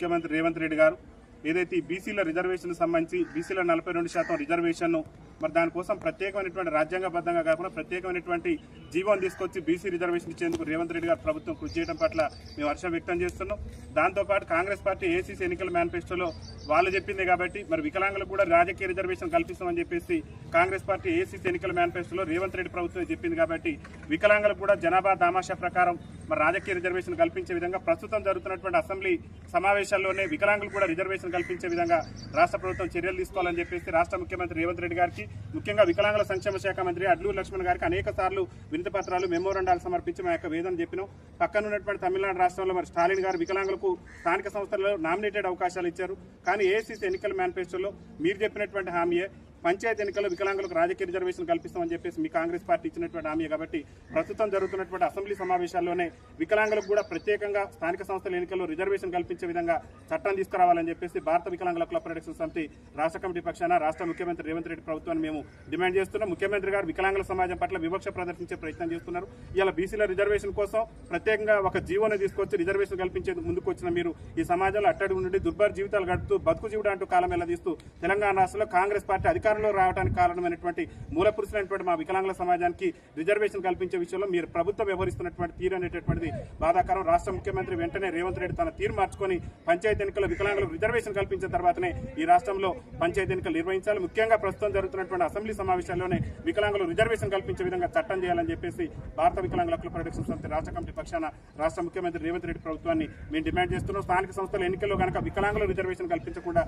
ముఖ్యమంత్రి రేవంత్ రెడ్డి గారు. ఏదైతే బీసీల రిజర్వేషన్ సంబంధించి బీసీల నలభై రెండు శాతం రిజర్వేషన్ మరి దానికోసం ప్రత్యేకమైనటువంటి రాజ్యాంగబద్ధంగా కాకుండా ప్రత్యేకమైనటువంటి జీవం తీసుకొచ్చి బీసీ రిజర్వేషన్ ఇచ్చేందుకు రేవంత్ రెడ్డి గారు ప్రభుత్వం కృషి చేయడం పట్ల మేము హర్షం వ్యక్తం చేస్తున్నాం. దాంతోపాటు కాంగ్రెస్ పార్టీ ఏసీసీ ఎన్నికల మేనిఫెస్టోలో వాళ్ళు చెప్పింది కాబట్టి మరి వికలాంగులకు కూడా రాజకీయ రిజర్వేషన్ కల్పిస్తామని చెప్పేసి కాంగ్రెస్ పార్టీ ఏసీసీ ఎన్నికల మేనిఫెస్టోలో రేవంత్ రెడ్డి ప్రభుత్వం చెప్పింది కాబట్టి వికలాంగులకు కూడా జనాభా దామాషా ప్రకారం మరి రాజకీయ రిజర్వేషన్ కల్పించే విధంగా ప్రస్తుతం జరుగుతున్నటువంటి అసెంబ్లీ సమావేశాల్లోనే వికలాంగులు కూడా రిజర్వేషన్ కల్పించే విధంగా రాష్ట్ర ప్రభుత్వం చర్యలు తీసుకోవాలని చెప్పేసి రాష్ట్ర ముఖ్యమంత్రి రేవంత్ రెడ్డి గారికి ముఖ్యంగా వికలాంగుల సంక్షేమ శాఖ మంత్రి అడ్లూరు లక్ష్మణ్ గారికి అనేక సార్లు వినతి పత్రాలు మెమోరండాలు సమర్పించి మా యొక్క వేదన చెప్పినాం. పక్కన ఉన్నటువంటి తమిళనాడు రాష్ట్రంలో మరి స్టాలిన్ గారు వికలాంగులకు స్థానిక సంస్థల్లో నామినేటెడ్ అవకాశాలు ఇచ్చారు. కానీ ఏసీసీ ఎన్నికల మేనిఫెస్టోలో మీరు చెప్పినటువంటి హామీయే. పంచాయతీ ఎన్నికల్లో వికలాంగులకు రాజకీయ రిజర్వేషన్ కల్పిస్తామని చెప్పేసి మీ కాంగ్రెస్ పార్టీ ఇచ్చినటువంటి హామీ కాబట్టి ప్రస్తుతం జరుగుతున్నటువంటి అసెంబ్లీ సమావేశాల్లోనే వికలాంగులకు కూడా ప్రత్యేకంగా స్థానిక సంస్థల ఎన్నికల్లో రిజర్వేషన్ కల్పించే విధంగా చట్టం తీసుకురావాలని చెప్పేసి భారత వికలాంగుల క్లబ్ ప్రొటెక్షన్ సమితి రాష్ట్ర కమిటీ పక్షాన రాష్ట్ర ముఖ్యమంత్రి రేవంత్ రెడ్డి ప్రభుత్వాన్ని మేము డిమాండ్ చేస్తున్నాం. ముఖ్యమంత్రి గారు వికలాంగుల సమాజం పట్ల వివక్ష ప్రదర్శించే ప్రయత్నం చేస్తున్నారు. ఇలా బీసీల రిజర్వేషన్ కోసం ప్రత్యేకంగా ఒక జీవోని తీసుకొచ్చి రిజర్వేషన్ కల్పించేందుకు ముందుకు వచ్చిన మీరు ఈ సమాజంలో అట్టడుగు నుండి దుర్భర జీవితాలు గడుపుతూ బతుకు జీవుడు అంటూ కాలం వెల్లదీస్తూ తెలంగాణ రాష్ట్రంలో కాంగ్రెస్ పార్టీ అధికారంలో రావడానికి కారణమైనటువంటి మూల పురుషులైనటువంటి మా వికలాంగుల సమాజానికి రిజర్వేషన్ కల్పించే విషయంలో మీరు ప్రభుత్వం వ్యవహరిస్తున్నటువంటి తీరు అనేటటువంటిది బాధాకరం. రాష్ట్ర ముఖ్యమంత్రి వెంటనే రేవంత్ రెడ్డి తన తీరు మార్చుకొని పంచాయతీ ఎన్నికల్లో వికలాంగులకు రిజర్వేషన్ కల్పించిన తర్వాతనే ఈ రాష్ట్రంలో పంచాయతీ ఎన్నికలు నిర్వహించాలి. ముఖ్యంగా ప్రస్తుతం జరుగుతున్నటువంటి అసెంబ్లీ సమావేశాల్లోనే వికలాంగులు రిజర్వేషన్ కల్పించే విధంగా చట్టం చేయాలని చెప్పేసి భారత వికలాంగుల హక్కుల పరిరక్షణ సంస్థ రాష్ట్ర కమిటీ పక్షాన రాష్ట్ర ముఖ్యమంత్రి రేవంత్ రెడ్డి ప్రభుత్వాన్ని మేము డిమాండ్ చేస్తున్నాం. స్థానిక సంస్థల ఎన్నికల్లో కనుక వికలాంగుల రిజర్వేషన్ కల్పించకుండా